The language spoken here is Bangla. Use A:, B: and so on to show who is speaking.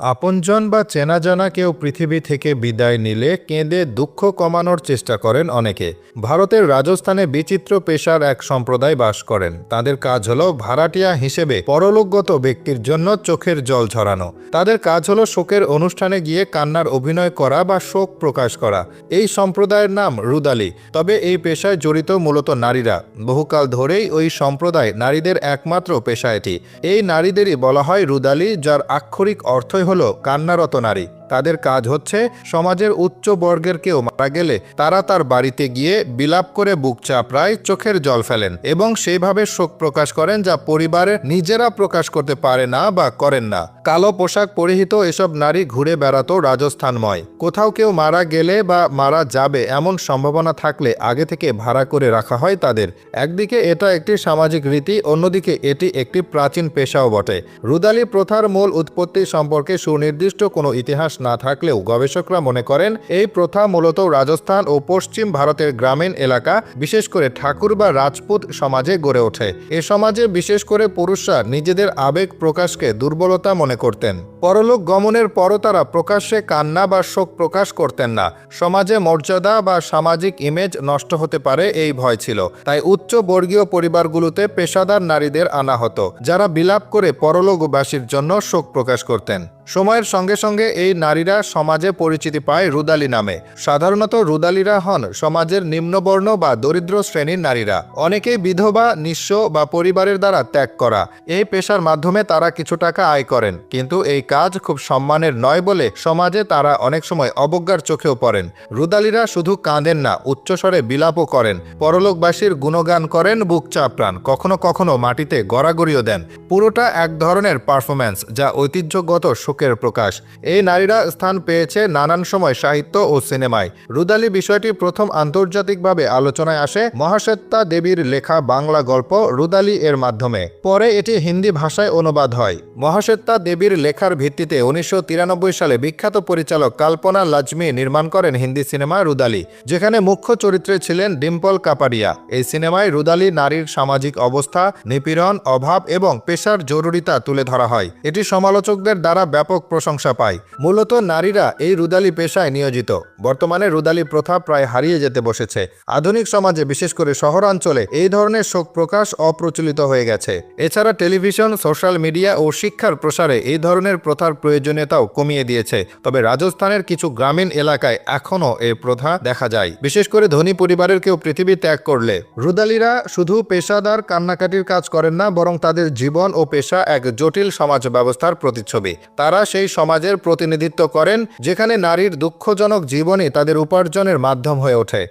A: আপনজন বা চেনাজানা কেউ পৃথিবী থেকে বিদায় নিলে কেঁদে দুঃখ কমানোর চেষ্টা করেন অনেকে। ভারতের রাজস্থানে বিচিত্র পেশার এক সম্প্রদায় বাস করেন। তাদের কাজ হলো ভাড়াটিয়া হিসেবে পরলোকগত ব্যক্তির জন্য চোখের জল ঝরানো। তাদের কাজ হলো শোকের অনুষ্ঠানে গিয়ে কান্নার অভিনয় করা বা শোক প্রকাশ করা। এই সম্প্রদায়ের নাম রুদালি। তবে এই পেশায় জড়িত মূলত নারীরা। বহুকাল ধরেই ওই সম্প্রদায় নারীদের একমাত্র পেশা এটি। এই নারীদেরই বলা হয় রুদালি, যার আক্ষরিক অর্থই হলো কান্নারত নারী। তাদের কাজ হচ্ছে সমাজের উচ্চ বর্গের কেউ মারা গেলে তারা তার বাড়িতে গিয়ে বিলাপ করে বুক চাপড়ায় চোখের জল ফেলেন এবং সেইভাবে শোক প্রকাশ করেন যা পরিবারের নিজেরা প্রকাশ করতে পারে না বা করেন না। কালো পোশাক পরিহিত এসব নারী ঘুরে বেড়াতো রাজস্থানময়। কোথাও কেউ মারা গেলে বা মারা যাবে এমন সম্ভাবনা থাকলে আগে থেকে ভাড়া করে রাখা হয় তাদের। একদিকে এটা একটি সামাজিক রীতি, অন্যদিকে এটি একটি প্রাচীন পেশাও বটে। রুদালি প্রথার মূল উৎপত্তি সম্পর্কে সুনির্দিষ্ট কোনো ইতিহাস না থাকলেও গবেষকরা মনে করেন, এই প্রথা মূলত রাজস্থান ও পশ্চিম ভারতের গ্রামীণ এলাকা, বিশেষ করে ঠাকুর বা রাজপুত সমাজে গড়ে ওঠে। এ সমাজে বিশেষ করে পুরুষরা নিজেদের আবেগ প্রকাশকে দুর্বলতা মনে করতেন। পরলোক গমনের পরও তারা প্রকাশ্যে কান্না বা শোক প্রকাশ করতেন না। সমাজে মর্যাদা বা সামাজিক ইমেজ নষ্ট হতে পারে এই ভয় ছিল। তাই উচ্চ বর্গীয় পরিবারগুলোতে পেশাদার নারীদের আনা হতো, যারা বিলাপ করে পরলোকবাসীর জন্য শোক প্রকাশ করতেন। সময়ের সঙ্গে সঙ্গে এই নারীরা সমাজে পরিচিতি পায় রুদালি নামে। সাধারণত রুদালিরা হন সমাজের নিম্নবর্ণ বা দরিদ্র শ্রেণির নারীরা। অনেকেই বিধবা, নিঃস্ব বা পরিবারের দ্বারা ত্যাগ করা। এই পেশার মাধ্যমে তারা কিছু টাকা আয় করেন। কিন্তু এই কাজ খুব সম্মানের নয় বলে সমাজে তারা অনেক সময় অবজ্ঞার চোখেও পড়েন। রুদালিরা শুধু কাঁদেন না, উচ্চস্বরে বিলাপও করেন। পরলোকবাসীর গুণগান করেন, বুক চাপড়ান, কখনো কখনো মাটিতে গড়াগড়িও দেন। পুরোটা এক ধরনের পারফরম্যান্স যা ঐতিহ্যগত শোকের প্রকাশ। এই নারীরা স্থান পেয়েছে নানান সময় সাহিত্য ও সিনেমায়। রুদালি বিষয়টি প্রথম আন্তর্জাতিকভাবে আলোচনায় আসে মহাশ্বেতা দেবীর লেখা বাংলা গল্প রুদালি এর মাধ্যমে। পরে এটি হিন্দি ভাষায় অনুবাদ হয়। মহাশ্বেতা দেবীর লেখার ভিত্তিতে উনিশশো সালে বিখ্যাত পরিচালক কাল্পনা লাজমি নির্মাণ করেন হিন্দি সিনেমা রুদালি, যেখানে মুখ্য চরিত্রে ছিলেন ডিম্পল কাপাডিয়া এই সিনেমায় রুদালি নারীর সামাজিক অবস্থা, নিপীড়ন, অভাব এবং পেশার জরুরিতা তুলে ধরা হয়। এটি সমালোচকদের দ্বারা ব্যাপক প্রশংসা পায়। মূলত নারীরা এই রুদালি পেশায় নিয়োজিত। বর্তমানে রুদালি প্রথা প্রায় হারিয়ে যেতে বসেছে। আধুনিক সমাজে, বিশেষ করে শহরাঞ্চলে, এই ধরনের শোক প্রকাশ অপ্রচলিত হয়ে গেছে। এছাড়া টেলিভিশন, সোশ্যাল মিডিয়া ও শিক্ষার প্রসারে এই ধরনের প্রথার প্রয়োজনীয়তাও কমিয়ে দিয়েছে। তবে রাজস্থানের কিছু গ্রামীণ এলাকায় এখনও এই প্রথা দেখা যায়। বিশেষ করে ধনী পরিবারের কেউ পৃথিবী ত্যাগ করলে। রুদালিরা শুধু পেশাদার কান্নাকাটির কাজ করেন না, বরং তাদের জীবন ও পেশা এক জটিল সমাজ ব্যবস্থার প্রতিচ্ছবি তারা সেই সমাজের প্রতিনিধিত্ব করেন যেখানে নারীর দুঃখজনক জীবনই তাদের উপার্জনের মাধ্যম হয়ে ওঠে।